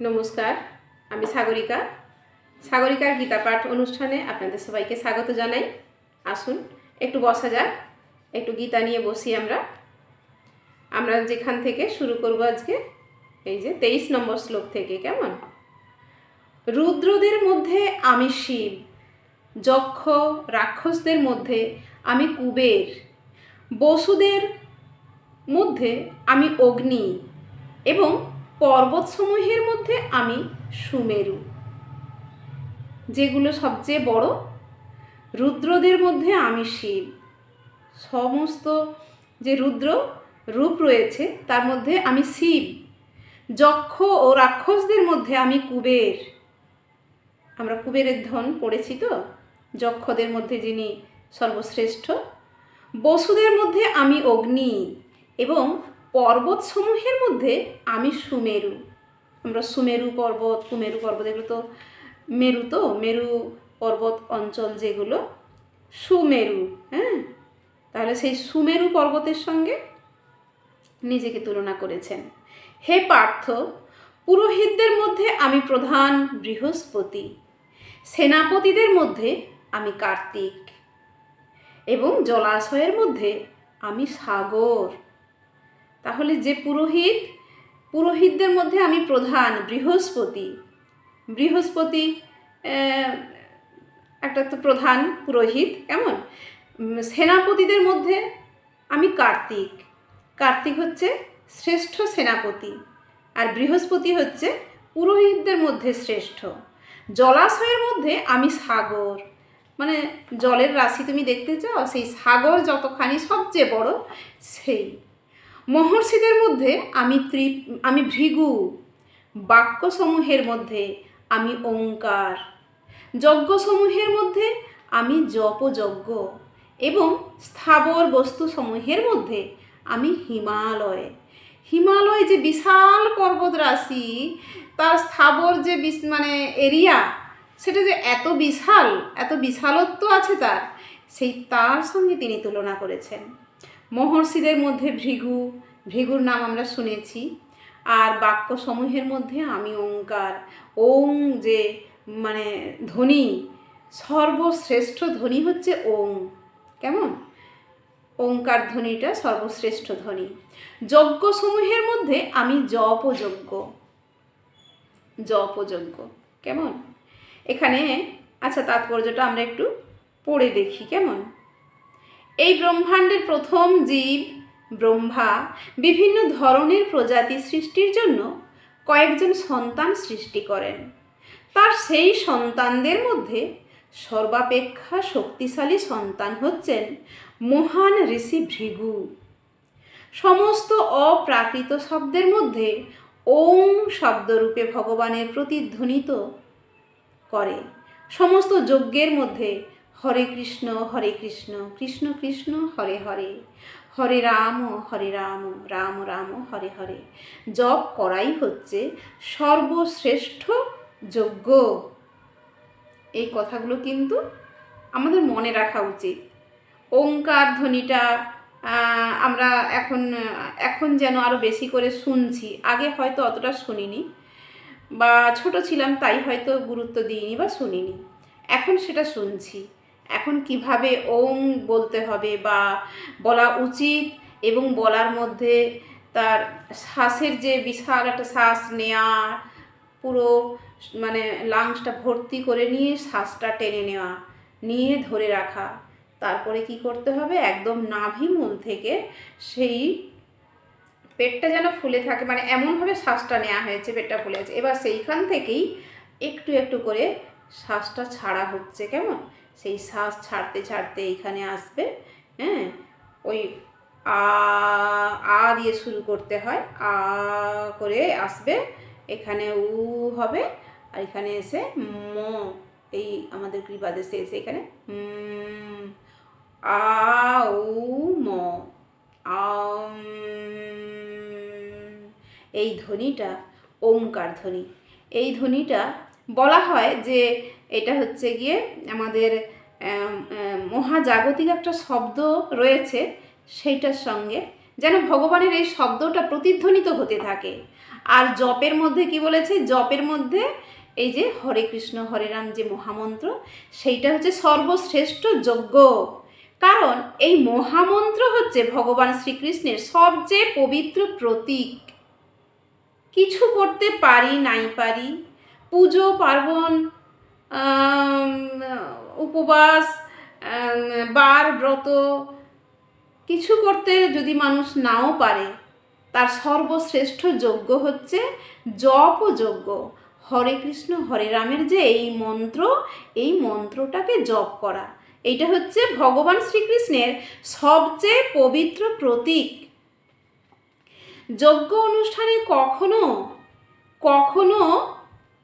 নমস্কার, আমি সাগরিকা। সাগরিকার গীতা পাঠ অনুষ্ঠানে আপনাদের সবাইকে স্বাগত জানাই। আসুন, একটু বসা যাক, একটু গীতা নিয়ে বসি আমরা। আমরা যেখান থেকে শুরু করব আজকে, এই যে তেইশ নম্বর শ্লোক থেকে, কেমন? রুদ্রদের মধ্যে আমি শিব, যক্ষ রাক্ষসদের মধ্যে আমি কুবের, বসুদের মধ্যে আমি অগ্নি এবং পর্বতসমূহের মধ্যে আমি সুমেরু, যেগুলো সবচেয়ে বড়। রুদ্রদের মধ্যে আমি শিব। সমস্ত যে রুদ্র রূপ রয়েছে, তার মধ্যে আমি শিব। যক্ষ ও রাক্ষসদের মধ্যে আমি কুবের। আমরা কুবেরের ধন পড়েছি তো? যক্ষদের মধ্যে যিনি সর্বশ্রেষ্ঠ। বসুদের মধ্যে আমি অগ্নি এবং পর্বতসমূহের মধ্যে আমি সুমেরু। আমরা সুমেরু পর্বত, কুমেরু পর্বত, এগুলো তো মেরু তো, মেরু পর্বত অঞ্চল যেগুলো, সুমেরু হ্যাঁ? তাহলে সেই সুমেরু পর্বতের সঙ্গে নিজেকে তুলনা করেছেন। হে পার্থ, পুরোহিতদের মধ্যে আমি প্রধান বৃহস্পতি, সেনাপতিদের মধ্যে আমি কার্তিক, এবং জলাশয়ের মধ্যে আমি সাগর। তাহলে যে পুরোহিত, পুরোহিতদের মধ্যে আমি প্রধান, বৃহস্পতি। বৃহস্পতি একটা তো প্রধান পুরোহিত, কেমন? সেনাপতিদের মধ্যে আমি কার্তিক। কার্তিক হচ্ছে শ্রেষ্ঠ সেনাপতি আর বৃহস্পতি হচ্ছে পুরোহিতদের মধ্যে শ্রেষ্ঠ। জলাশয়ের মধ্যে আমি সাগর। মানে জলের রাশি তুমি দেখতে চাও, সেই সাগর যতখানি সবচেয়ে বড়, সেই। মহর্ষিদের মধ্যে আমি ত্রি আমি ভৃগু। বাক্যসমূহের মধ্যে আমি ওঙ্কার। যজ্ঞসমূহের মধ্যে আমি জপযজ্ঞ এবং স্থাবর বস্তুসমূহের মধ্যে আমি হিমালয়। হিমালয় যে বিশাল পর্বত রাশি, তার স্থাবর যে বিশ- মানে এরিয়া, সেটা যে এত বিশাল, এত বিশালত্ব আছে তার, সেই তার সঙ্গে তিনি তুলনা করেছেন। মহর্ষিদের মধ্যে ভৃগু, ভৃগুর নাম আমরা শুনেছি। আর বাক্য সমূহের মধ্যে আমি ওঙ্কার, ওং যে মানে ধ্বনি, সর্বশ্রেষ্ঠ ধ্বনি হচ্ছে ওং। কেমন? ওঙ্কার ধ্বনিটা সর্বশ্রেষ্ঠ ধ্বনি। যজ্ঞসমূহের মধ্যে আমি জপযজ্ঞ। জপযজ্ঞ। কেমন? এখানে আচ্ছা তাৎপর্যটা আমরা একটু পড়ে দেখি, কেমন? এই ব্রহ্মাণ্ডের প্রথম জীব, ব্রহ্মা, বিভিন্ন ধরনের প্রজাতি সৃষ্টির জন্য কয়েকজন সন্তান সৃষ্টি করেন। তার সেই সন্তানদের মধ্যে সর্বাপেক্ষা শক্তিশালী সন্তান হচ্ছেন মহান ঋষি ভৃগু। সমস্ত অপ্রাকৃত শব্দের মধ্যে ওং শব্দরূপে ভগবানের প্রতিধ্বনিত করে। সমস্ত যজ্ঞের মধ্যে হরে কৃষ্ণ হরে কৃষ্ণ কৃষ্ণ কৃষ্ণ, হরে হরে। হরে রাম হরে রাম রাম রাম, হরে হরে। জপ করাই হচ্ছে সর্বশ্রেষ্ঠ যজ্ঞ। এই কথাগুলো কিন্তু আমাদের মনে রাখা উচিত। ওঙ্কার ধ্বনিটা আমরা এখন এখন যেন আরও বেশি করে শুনছি। আগে হয়তো অতটা শুনিনি বা ছোট ছিলাম, তাই হয়তো গুরুত্ব দিইনি বা শুনিনি। এখন সেটা শুনছি। এখন কীভাবে ওং বলতে হবে বা বলা উচিত এবং বলার মধ্যে তার শ্বাসের যে বিশাল একটা শ্বাস নেওয়া পুরো মানে লাংসটা ভর্তি করে নিয়ে শ্বাসটা টেনে নেওয়া, নিয়ে ধরে রাখা। তারপরে কি করতে হবে? একদম নাভিমূল থেকে সেই পেটটা যেন ফুলে থাকে মানে এমনভাবে শ্বাসটা নেওয়া হয়েছে, পেটটা ফুলে আছে এবার সেইখান থেকেই একটু একটু করে শ্বাসটা ছাড়া হচ্ছে, কেমন? সেই শ্বাস ছাড়তে ছাড়তে এইখানে আসবে হ্যাঁ? ওই আ আ দিয়ে শুরু করতে হয়, আ করে আসবে, এখানে উ হবে, আর এখানে এসে ম, এই আমাদের কৃপাদেশে এসে এখানে আ, উ, ম এই ধ্বনিটা, ওঙ্কার ধ্বনি, এই ধ্বনিটা বলা হয় যে এটা হচ্ছে গিয়ে আমাদের আম, আম, মহাজাগতিক একটা শব্দ রয়েছে সেইটার সঙ্গে যেন ভগবানের এই শব্দটা প্রতিধ্বনিত হতে থাকে। আর জপের মধ্যে কি বলেছে? জপের মধ্যে এই যে হরে কৃষ্ণ হরে রাম যে মহামন্ত্র সেইটা হচ্ছে সর্বশ্রেষ্ঠ যজ্ঞ। কারণ এই মহামন্ত্র হচ্ছে ভগবান শ্রীকৃষ্ণের সবচেয়ে পবিত্র প্রতীক। কিছু করতে পারি নাই পারি পুজো, পার্বণ উপবাস বার, ব্রত, কিছু করতে যদি মানুষ নাও পারে, তার সর্বশ্রেষ্ঠ যজ্ঞ হচ্ছে জপ যজ্ঞ। হরে কৃষ্ণ, হরে রামের যে এই মন্ত্র, এই মন্ত্রটাকে জপ করা। এইটা হচ্ছে ভগবান শ্রীকৃষ্ণের সবচেয়ে পবিত্র প্রতীক। যজ্ঞ অনুষ্ঠানে কখনো কখনো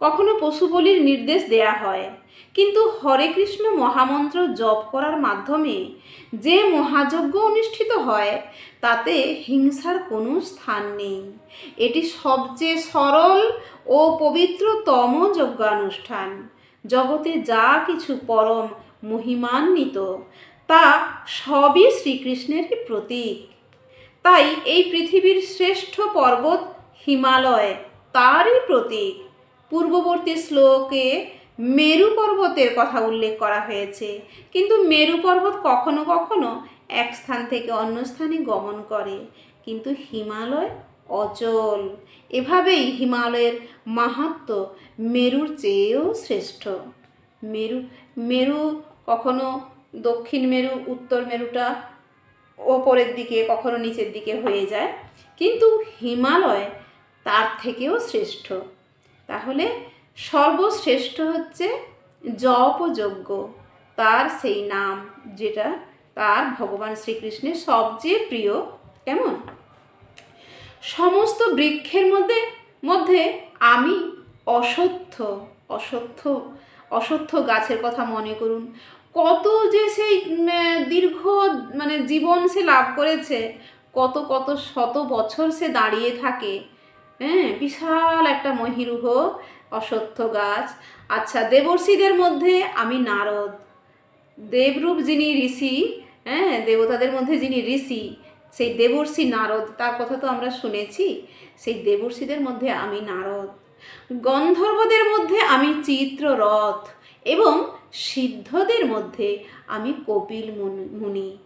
কখনো পশু বলির নির্দেশ দেয়া হয়। কিন্তু হরে কৃষ্ণ মহামন্ত্র জপ করার মাধ্যমে যে মহাযজ্ঞ অনুষ্ঠিত হয়, তাতে হিংসার কোনো স্থান নেই। এটি সবচেয়ে সরল ও পবিত্রতম যজ্ঞানুষ্ঠান। জগতে যা কিছু পরম মহিমান্বিত, তা সবই শ্রীকৃষ্ণেরই প্রতীক। তাই এই পৃথিবীর শ্রেষ্ঠ পর্বত হিমালয়, তারই প্রতীক। পূর্ববর্তী শ্লোকে মেরু পর্বতের কথা উল্লেখ করা হয়েছে। কিন্তু মেরু পর্বত কখনো কখনো এক স্থান থেকে অন্য স্থানে গমন করে। কিন্তু হিমালয় অচল। এভাবেই হিমালয়ের মাহাত্ম মেরুর চেয়েও শ্রেষ্ঠ। মেরু মেরু কখনো দক্ষিণ মেরু, উত্তর মেরুটা ওপরের দিকে, কখনো নিচের দিকে হয়ে যায়। কিন্তু হিমালয় তার থেকেও শ্রেষ্ঠ। তাহলে সর্বশ্রেষ্ঠ হচ্ছে জপ যজ্ঞ তার সেই নাম যেটা তার ভগবান শ্রীকৃষ্ণের সবচেয়ে প্রিয়। কেমন? সমস্ত বৃক্ষের মধ্যে মধ্যে আমি অসত্য অসত্য অসত্য গাছের কথা মনে করুন। কত যে সেই দীর্ঘ মানে জীবন সে লাভ করেছে, কত কত শত বছর সে দাঁড়িয়ে থাকে হ্যাঁ বিশাল একটা মহিরুহ, অসত্য গাছ। আচ্ছা দেবর্ষীদের মধ্যে আমি নারদ। দেবরূপ যিনি ঋষি হ্যাঁ দেবতাদের মধ্যে যিনি ঋষি, সেই দেবর্ষী নারদ, তার কথা তো আমরা শুনেছি, সেই দেবর্ষীদের মধ্যে আমি নারদ। গন্ধর্বদের মধ্যে আমি চিত্ররথ এবং সিদ্ধদের মধ্যে আমি কপিল মুনি-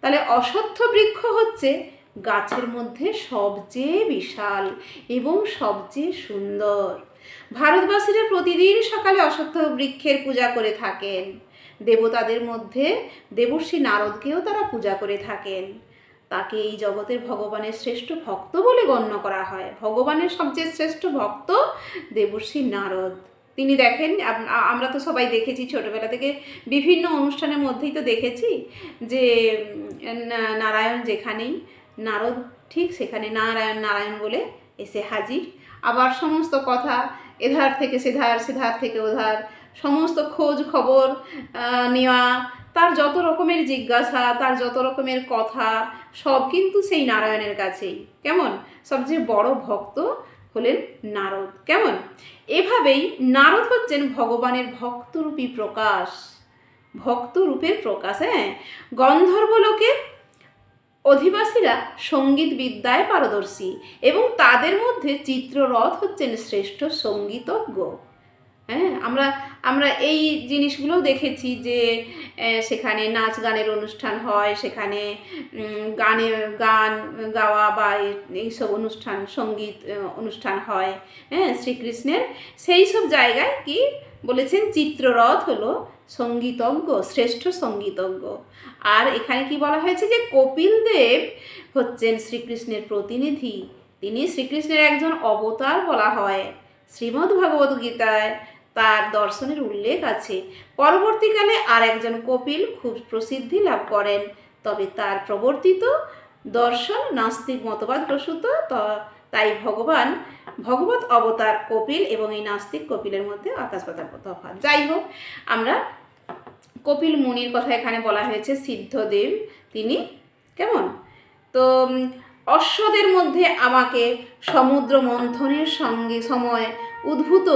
তাহলে অশ্বত্থ বৃক্ষ হচ্ছে গাছের মধ্যে সবচেয়ে বিশাল এবং সবচেয়ে সুন্দর। ভারতবাসীরা প্রতিদিন সকালে অশ্বত্থ বৃক্ষের পূজা করে থাকেন। দেবতাদের মধ্যে দেবর্ষী নারদকেও তারা পূজা করে থাকেন। তাকে এই জগতের ভগবানের শ্রেষ্ঠ ভক্ত বলে গণ্য করা হয়। ভগবানের সবচেয়ে শ্রেষ্ঠ ভক্ত দেবর্ষী নারদ। তিনি দেখেন আমরা তো সবাই দেখেছি ছোটবেলা থেকে, বিভিন্ন অনুষ্ঠানের মধ্যেই তো দেখেছি যে নারায়ণ যেখানেই নারদ ঠিক সেখানে নারায়ণ নারায়ণ বলে এসে হাজির। আবার সমস্ত কথা এধার থেকে সেধার সেধার থেকে ওধার, সমস্ত খোঁজ খবর নেওয়া, তার যত রকমের জিজ্ঞাসা, তার যত রকমের কথা, সব কিন্তু সেই নারায়ণের কাছেই। কেমন? সবচেয়ে বড় ভক্ত হলেন নারদ। কেমন? এভাবেই নারদ হচ্ছেন ভগবানের ভক্তরূপী প্রকাশ। ভক্তরূপের প্রকাশ হ্যাঁ? গন্ধর্ব লোকের অধিবাসীরা সংগীত বিদ্যায় পারদর্শী এবং তাদের মধ্যে চিত্ররথ হচ্ছেন শ্রেষ্ঠ সঙ্গীতজ্ঞ। হ্যাঁ আমরা আমরা এই জিনিসগুলোও দেখেছি যে সেখানে নাচ গানের অনুষ্ঠান হয়, সেখানে গানের গান গাওয়া বা এই- এইসব অনুষ্ঠান, সংগীত অনুষ্ঠান হয়। হ্যাঁ শ্রীকৃষ্ণের সেই সব জায়গায় কি বলেছেন, চিত্ররথ হলো সঙ্গীতজ্ঞ, শ্রেষ্ঠ সঙ্গীতজ্ঞ। আর এখানে কি বলা হয়েছে যে কপিল দেব হচ্ছেন শ্রীকৃষ্ণের প্রতিনিধি। তিনি শ্রীকৃষ্ণের একজন অবতার বলা হয়। শ্রীমদ্ ভগবত গীতায় তার দর্শনের উল্লেখ আছে। পরবর্তীকালে আর একজন কপিল খুব প্রসিদ্ধি লাভ করেন। তবে তার প্রবর্তিত দর্শন নাস্তিক মতবাদ প্রসূত তাই ভগবান, ভগবত অবতার কপিল এবং এই নাস্তিক কপিলের মধ্যে আকাশ তফাৎ। যাই হোক, আমরা কপিল মুনির কথা এখানে বলা হয়েছে, সিদ্ধদেব। তিনি কেমন? তো অশ্বদের মধ্যে আমাকে সমুদ্র মন্থনের সঙ্গে সময় উদ্ভূত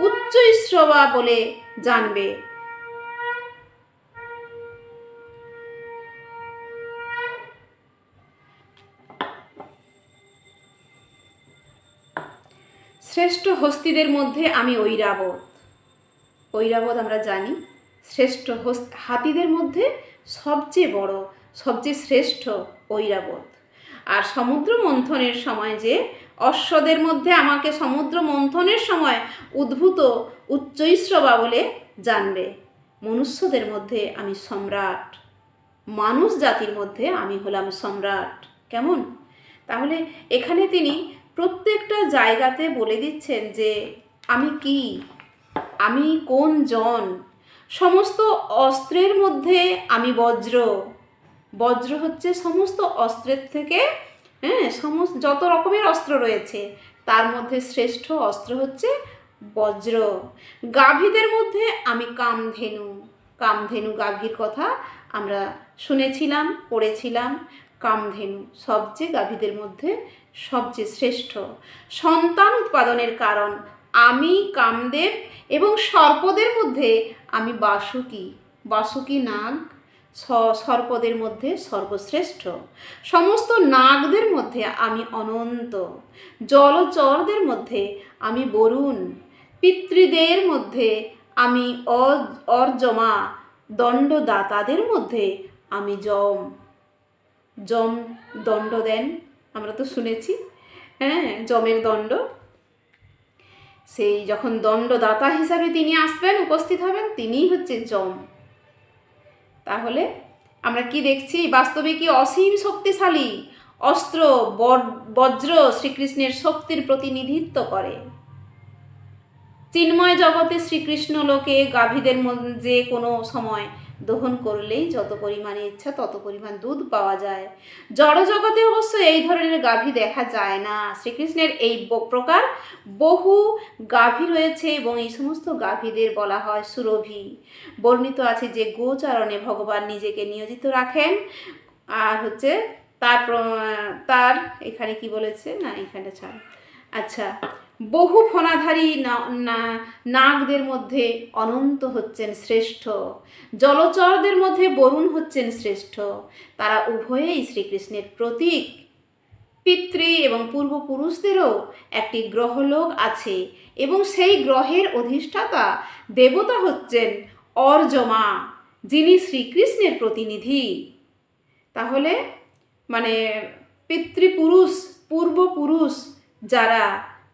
উচ্চ শ্রবা বলে জানবে। শ্রেষ্ঠ হস্তিদের মধ্যে আমি ঐরাবত। ঐরাবত আমরা জানি। শ্রেষ্ঠ হাতিদের মধ্যে সবচেয়ে বড়, সবচেয়ে শ্রেষ্ঠ ঐরাবত। আর সমুদ্র মন্থনের সময় যে অশ্বদের মধ্যে আমাকে সমুদ্র মন্থনের সময় উদ্ভূত উচ্চৈশ্রবা বলে জানবে, মনুষ্যদের মধ্যে আমি সম্রাট, মানুষ জাতির মধ্যে আমি হলাম সম্রাট। কেমন? তাহলে এখানে তিনি প্রত্যেকটা জায়গাতে বলে দিচ্ছেন যে, আমি কি? আমি কোন জন? সমস্ত অস্ত্রের মধ্যে আমি বজ্র। বজ্র হচ্ছে সমস্ত অস্ত্রের থেকে হ্যাঁ সমস্ত যত রকমের অস্ত্র রয়েছে, তার মধ্যে শ্রেষ্ঠ অস্ত্র হচ্ছে বজ্র। গাভীদের মধ্যে আমি কামধেনু। কামধেনু গাভীর কথা আমরা শুনেছিলাম, পড়েছিলাম। কামধেনু সবচেয়ে গাভীদের মধ্যে সবচেয়ে শ্রেষ্ঠ। সন্তান উৎপাদনের কারণ আমি, কামদেব এবং সর্পদের মধ্যে আমি বাসুকি। বাসুকি নাগ সর্পদের মধ্যে সর্বশ্রেষ্ঠ। সমস্ত নাগদের মধ্যে আমি অনন্ত। জলচরদের মধ্যে আমি বরুণ। পিতৃদের মধ্যে আমি অর্জমা। দণ্ডদাতাদের মধ্যে আমি যম। যম দণ্ড দেন, আমরা তো শুনেছি। হ্যাঁ যমের দণ্ড। সেই যখন দণ্ডদাতা হিসাবে তিনি আসবেন, উপস্থিত হবেন, তিনিই হচ্ছে যম। তাহলে আমরা কি দেখছি? বাস্তবে কি অসীম শক্তিশালী অস্ত্র বজ্র শ্রীকৃষ্ণের শক্তির প্রতিনিধিত্ব করে? চিন্ময় জগতে শ্রীকৃষ্ণ লোকে গাভীদের মধ্যে কোনো সময় দহন করলেই যত পরিমাণে ইচ্ছা তত পরিমাণ দুধ পাওয়া যায়। জড় জগতে অবশ্য এই ধরনের গাভী দেখা যায় না। শ্রীকৃষ্ণের এই প্রকার বহু গাভী রয়েছে এবং এই সমস্ত গাভীদের বলা হয় সুরভি। বর্ণিত আছে যে গোচারণে ভগবান নিজেকে নিয়োজিত রাখেন। আর হচ্ছে তার তার এখানে কি বলেছে? না, এখানে ছাড়। আচ্ছা বহু ফণাধারী নাগদের মধ্যে অনন্ত হচ্ছেন শ্রেষ্ঠ। জলচরদের মধ্যে বরুণ হচ্ছেন শ্রেষ্ঠ। তারা উভয়েই শ্রীকৃষ্ণের প্রতীক। পিতৃ এবং পূর্বপুরুষদেরও একটি গ্রহলোক আছে এবং সেই গ্রহের অধিষ্ঠাতা, দেবতা হচ্ছেন অর্জমা, যিনি শ্রীকৃষ্ণের প্রতিনিধি। তাহলে মানে পিতৃপুরুষ, পূর্বপুরুষ যারা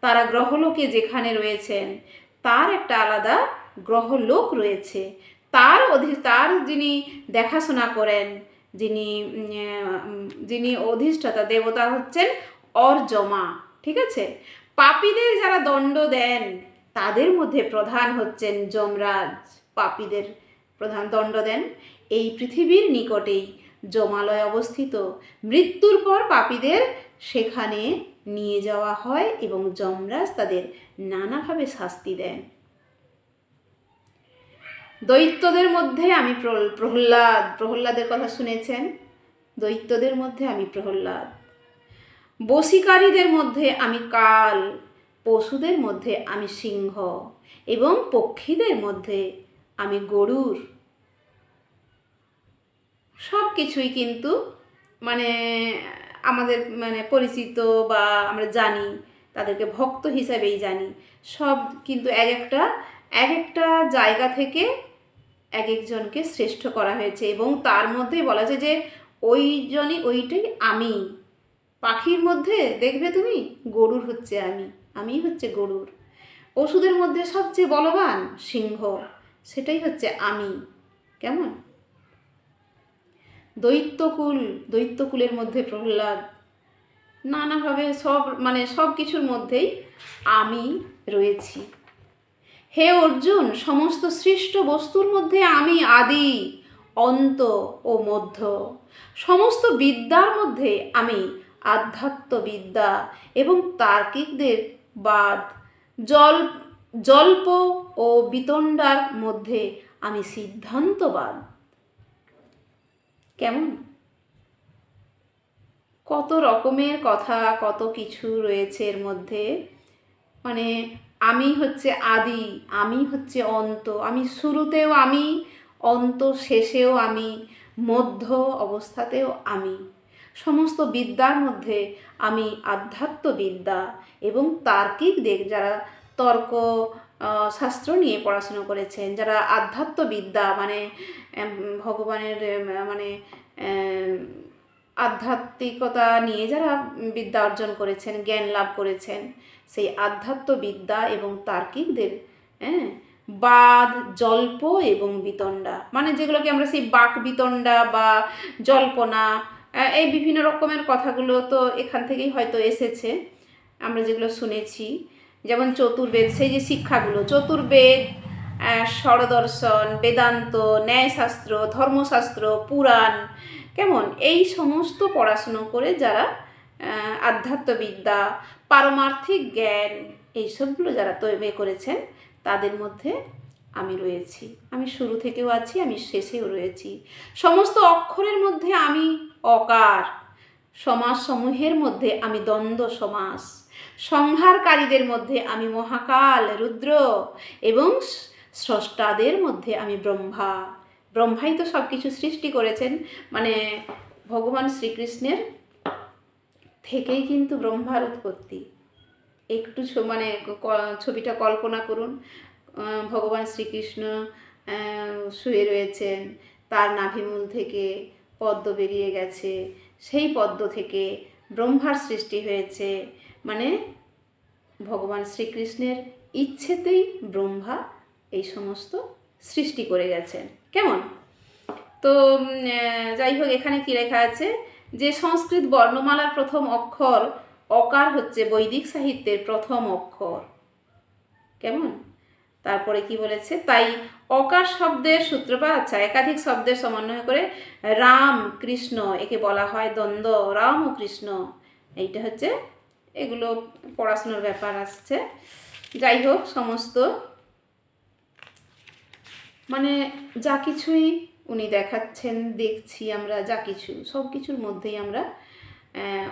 তারা গ্রহলোকে যেখানে রয়েছেন, তার একটা আলাদা গ্রহলোক রয়েছে। তার অধি, তার যিনি দেখাশোনা করেন, যিনি যিনি অধিষ্ঠাতা, দেবতা হচ্ছেন অর্জমা, ঠিক আছে? পাপীদের যারা দণ্ড দেন, তাদের মধ্যে প্রধান হচ্ছেন যমরাজ। পাপীদের প্রধান দণ্ড দেন। এই পৃথিবীর নিকটেই জমালয় অবস্থিত। মৃত্যুর পর পাপীদের সেখানে নিয়ে যাওয়া হয় এবং যমরাজ তাদের নানাভাবে শাস্তি দেন। দৈত্যদের মধ্যে আমি প্রহ্লাদ প্রহ্লাদের কথা শুনেছেন। দৈত্যদের মধ্যে আমি প্রহ্লাদ বশীকারীদের মধ্যে আমি কাল, পশুদের মধ্যে আমি সিংহ এবং পক্ষীদের মধ্যে আমি গরুর। সব কিছুই কিন্তু মানে আমাদের মানে পরিচিত বা আমরা জানি, তাদেরকে ভক্ত হিসাবেই জানি। সব কিন্তু এক একটা এক একটা জায়গা থেকে এক একজনকে শ্রেষ্ঠ করা হয়েছে এবং তার মধ্যেই বলা আছে যে ওই জনই ওইটাই আমি। পাখির মধ্যে দেখবে তুমি? গরুর হচ্ছে আমি। আমি হচ্ছে গরুর। পশুদের মধ্যে সবচেয়ে বলবান সিংহ, সেটাই হচ্ছে আমি। কেমন? দৈত্যকুল, দৈত্যকুলের মধ্যে প্রহ্লাদ, নানাভাবে সব মানে সব কিছুর মধ্যেই আমি রয়েছি। হে অর্জুন, সমস্ত সৃষ্ট বস্তুর মধ্যে আমি আদি, অন্ত ও মধ্য। সমস্ত বিদ্যার মধ্যে আমি আধ্যাত্ম বিদ্যা এবং তার্কিকদের বাদ। জল জল্প ও বিতণ্ডার মধ্যে আমি সিদ্ধান্তবাদ। কেমন? কত রকমের কথা, কত কিছু রয়েছে এর মধ্যে। মানে আমি হচ্ছে আদি, আমি হচ্ছে অন্ত, আমি শুরুতেও আমি, অন্ত শেষেও আমি, মধ্য অবস্থাতেও আমি। সমস্ত বিদ্যার মধ্যে আমি আধ্যাত্মবিদ্যা এবং তার্কিক দেখ যারা তর্ক শাস্ত্র নিয়ে পড়াশুনো করেছেন, যারা আধ্যাত্মবিদ্যা মানে ভগবানের মানে আধ্যাত্মিকতা নিয়ে যারা বিদ্যা অর্জন করেছেন, জ্ঞান লাভ করেছেন, সেই আধ্যাত্মবিদ্যা এবং তার্কিকদের হ্যাঁ বাদ, জল্প এবং বিতণ্ডা মানে যেগুলোকে আমরা সেই বাক বিতণ্ডা বা জল্পনা এই বিভিন্ন রকমের কথাগুলো তো এখান থেকেই হয়তো এসেছে, আমরা যেগুলো শুনেছি। যেমন চতুর্বেদ সেই যে শিক্ষাগুলো চতুর্বেদ আহ, ষড়দর্শন বেদান্ত ন্যায়শাস্ত্র ধর্মশাস্ত্র পুরাণ কেমন? এই সমস্ত পড়াশুনো করে যারা আধ্যাত্মবিদ্যা পারমার্থিক জ্ঞান এইসবগুলো যারা তৈরি করেছেন তাদের মধ্যে আমি রয়েছি। আমি শুরু থেকেও আছি আমি শেষেও রয়েছি। সমস্ত অক্ষরের মধ্যে আমি অকার। সমাজ সমূহের মধ্যে আমি দ্বন্দ্ব সমাস। সংহারকারীদের মধ্যে আমি মহাকাল, রুদ্র এবং স্রষ্টাদের মধ্যে আমি ব্রহ্মা। ব্রহ্মাই তো সব কিছু সৃষ্টি করেছেন। মানে ভগবান শ্রীকৃষ্ণের থেকেই কিন্তু ব্রহ্মার উৎপত্তি। একটু মানে ছবিটা কল্পনা করুন। ভগবান শ্রীকৃষ্ণ শুয়ে রয়েছেন। তার নাভিমূল থেকে পদ্ম বেরিয়ে গেছে। সেই পদ্ম থেকে ব্রহ্মার সৃষ্টি হয়েছে। মানে ভগবান শ্রীকৃষ্ণের ইচ্ছেতেই ব্রহ্মা এই সমস্ত সৃষ্টি করে গেছেন। কেমন? তো যাই হোক, এখানে কি লেখা আছে? যে সংস্কৃত বর্ণমালার প্রথম অক্ষর অকার হচ্ছে বৈদিক সাহিত্যের প্রথম অক্ষর। কেমন? তারপরে কি বলেছে? তাই অকার শব্দের সূত্রপাত আচ্ছা একাধিক শব্দের সমন্বয় করে রাম কৃষ্ণ, একে বলা হয় দ্বন্দ্ব, রাম ও কৃষ্ণ। এইটা হচ্ছে এগুলো পড়াশোনার ব্যাপার আসছে। যাই হোক, সমস্ত। মানে যা কিছুই উনি দেখাচ্ছেন, দেখছি আমরা, যা কিছু, সব কিছুর মধ্যেই আমরা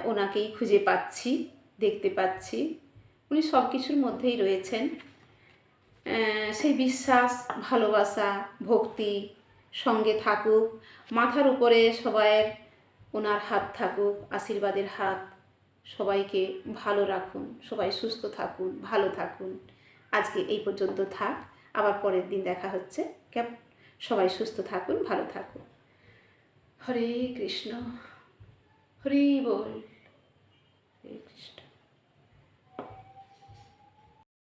ওনাকেই খুঁজে পাচ্ছি, দেখতে পাচ্ছি। উনি সব কিছুর মধ্যেই রয়েছেন। সেই বিশ্বাস, ভালোবাসা, ভক্তি সঙ্গে থাকুক, মাথার উপরে সবাইয়ের ওনার হাত থাকুক, আশীর্বাদের হাত। সবাইকে ভালো রাখুন, সবাই সুস্থ থাকুন, ভালো থাকুন। আজকে এই পর্যন্ত থাক, আবার পরের দিন দেখা হচ্ছে। কেমন? সবাই সুস্থ থাকুন, ভালো থাকুন। হরে কৃষ্ণ, হরে বল।